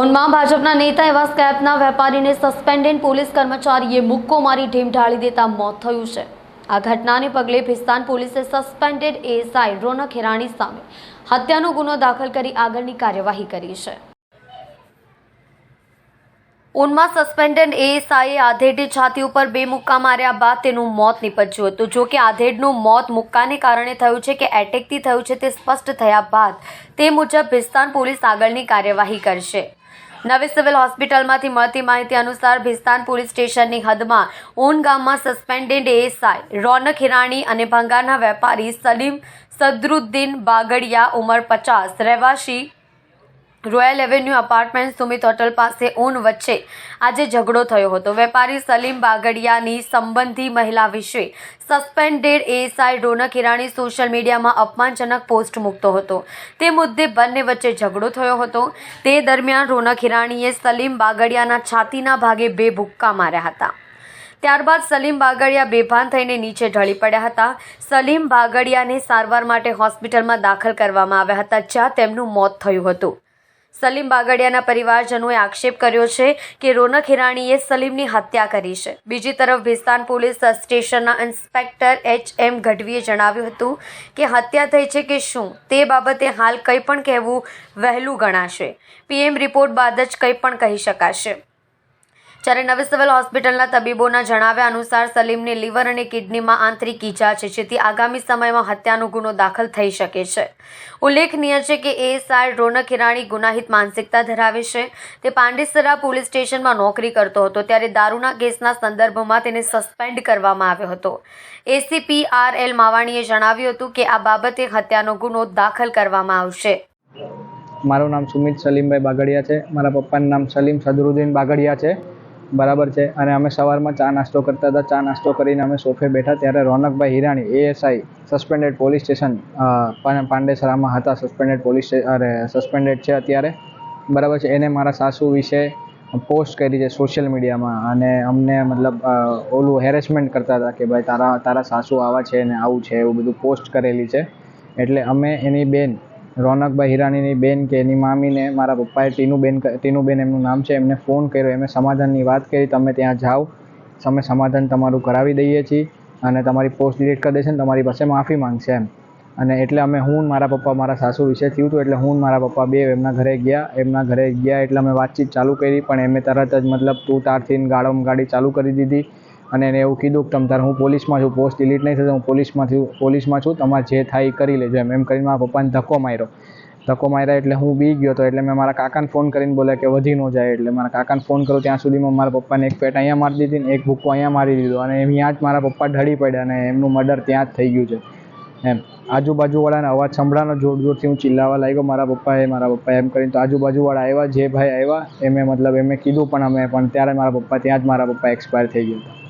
ઓનમાં ભાજપના નેતા એવા સ્કેપના વેપારીને સસ્પેન્ડેડ પોલીસ કર્મચારીએ મુક્કો મારી ઢીમ ઢાળી દેતા મોત થયું છે. આ ઘટનાને પગલે ભિસ્તાન પોલીસે સસ્પેન્ડેડ એએસઆઈ રોનક હિરાણી સામે હત્યાનો ગુનો દાખલ કરી આગળની કાર્યવાહી કરી છે. ઉનમાં સસ્પેન્ડેડ એએસઆઈએ આધેડની છાતી ઉપર બે મુક્કા માર્યા બાદ તેનું મોત નીપજ્યું હતું. જો કે આધેડનું મોત મુક્કાને કારણે થયું છે કે એટેકથી થયું છે તે સ્પષ્ટ થયા બાદ તે મુજબ ભિસ્તાન પોલીસ આગળની કાર્યવાહી કરશે. નવી સિવિલ હોસ્પિટલમાંથી મળતી માહિતી અનુસાર ભિસ્તાન પોલીસ સ્ટેશનની હદમાં ઓન ગામમાં સસ્પેન્ડેડ એએસઆઈ રોનક હિરાણી અને ભંગારના વેપારી સલીમ સદરુદ્દીન બાગડિયા ઉંમર પચાસ, રહેવાસી royal avenue apartment Sumit hotel પાસે ઊન વચ્ચે આજે ઝઘડો થયો હતો. વેપારી સલીમ બાગડિયાની સંબંધી મહિલા વિશે suspended ASI Ronak Hirani social મીડિયામાં અપમાનજનક પોસ્ટ મૂકતો હતો. તે મુદ્દે બંને વચ્ચે ઝઘડો થયો હતો. તે દરમિયાન રોનક હિરાણીએ સલીમ બાગડિયાના છાતીના ભાગે બે ભુક્કા માર્યા હતા. ત્યારબાદ સલીમ બાગડિયા બેભાન થઈને નીચે ઢળી પડ્યા હતા. સલીમ બાગડિયાને સારવાર માટે હોસ્પિટલમાં દાખલ કરવામાં આવ્યા હતા, જ્યાં તેમનું મોત થયું હતું. સલીમ બાગડિયાના પરિવારજનોએ આક્ષેપ કર્યો છે કે રોનક હિરાણીએ સલીમની હત્યા કરી છે. બીજી તરફ ભિસ્તાન પોલીસ સ્ટેશનના ઇન્સ્પેક્ટર એચ એમ ગઢવીએ જણાવ્યું હતું કે હત્યા થઈ છે કે શું તે બાબતે હાલ કંઈ પણ કહેવું વહેલું ગણાશે. પીએમ રિપોર્ટ બાદ જ કંઈ પણ કહી શકાશે. જ્યારે નવી સિવિલ હોસ્પિટલના તબીબોના જણાવ્યા અનુસાર સલીમને લીવર અને કિડનીમાં આંતરિક ઇજા છે, જેથી આગામી સમયમાં હત્યાનો ગુનો દાખલ થઈ શકે છે. ઉલ્લેખનીય છે કે એએસઆઈ રોનક હિરાણી ગુનાહિત માનસિકતા ધરાવે છે. તે પાંડેસરા પોલીસ સ્ટેશનમાં નોકરી કરતો હતો, ત્યારે દારૂના કેસના સંદર્ભમાં તેને સસ્પેન્ડ કરવામાં આવ્યો હતો. એસીપી આર એલ માવાણીએ જણાવ્યું હતું કે આ બાબતે હત્યાનો ગુનો દાખલ કરવામાં આવશે. મારું નામ સુમિત સલીમભાઈ બાગડિયા છે. મારા પપ્પાનું નામ સલીમ સદરુદ્દીન બાગડિયા છે. બરાબર છે. અને અમે સવારમાં ચા નાસ્તો કરતા હતા. ચા નાસ્તો કરીને અમે સોફે બેઠા ત્યારે Ronakbhai Hirani ASI suspended police station પાંડેસરામાં હતા. સસ્પેન્ડેડ પોલીસ અરે સસ્પેન્ડેડ છે અત્યારે. બરાબર છે. એને મારા સાસુ વિશે પોસ્ટ કરી છે સોશિયલ મીડિયામાં અને અમને મતલબ ઓલું હેરેસમેન્ટ કરતા હતા કે ભાઈ તારા તારા સાસુ આવા છે ને આવું છે, એવું બધું પોસ્ટ કરેલી છે. એટલે અમે એની બેન રોનકભાઈ હિરાણીની બેન કે એની મામીને, મારા પપ્પાએ ટીનુબેન ટીનુબેન એમનું નામ છે, એમને ફોન કર્યો, એમણે સમાધાનની વાત કરી, તમે ત્યાં જાઓ, અમે સમાધાન તમારું કરાવી દઈએ છીએ અને તમારી પોસ્ટ ડિલીટ કરી દેશે ને તમારી પાસે માફી માંગશે એમ. અને એટલે અમે હું મારા પપ્પા, મારા સાસુ વિશે થયું હતું, એટલે હું મારા પપ્પા બે એમના ઘરે ગયા, એમના ઘરે ગયા એટલે અમે વાતચીત ચાલુ કરી, પણ એમણે તરત જ મતલબ તું તારથી ગાળો ગાડી ચાલુ કરી દીધી. અને એને એવું કીધું કે, તમ તારે, હું પોલીસમાં છું, પોસ્ટ ડિલીટ નહીં થશે હું પોલીસમાં છું પોલીસમાં છું, તમારે જે થાય એ કરી લેજો. એમ એમ કરીને મારા પપ્પાને ધક્કો માર્યો. ધક્કો માર્યા એટલે હું બી ગયો હતો એટલે મેં મારા કાકાને ફોન કરીને બોલ્યા કે, વધી ન જાય. એટલે મારા કાકાને ફોન કર્યો, ત્યાં સુધીમાં મારા પપ્પાને એક પેટ અહીંયા મારી દીધી ને એક ભૂક્કો અહીંયા મારી દીધો. અને ત્યાં જ મારા પપ્પા ઢળી પડ્યા અને એમનું મર્ડર ત્યાં જ થઈ ગયું છે. એમ, આજુબાજુવાળાને અવાજ સંભળાનો જોર જોરથી હું ચિલ્લાવા લાગ્યો. મારા પપ્પાએ, મારા પપ્પા એમ કરીને તો આજુબાજુવાળા આવ્યા, જે ભાઈ આવ્યા, એમે મતલબ એમે કીધું પણ અમે, પણ ત્યારે મારા પપ્પા, ત્યાં જ મારા પપ્પા એક્સપાયર થઈ ગયા હતા.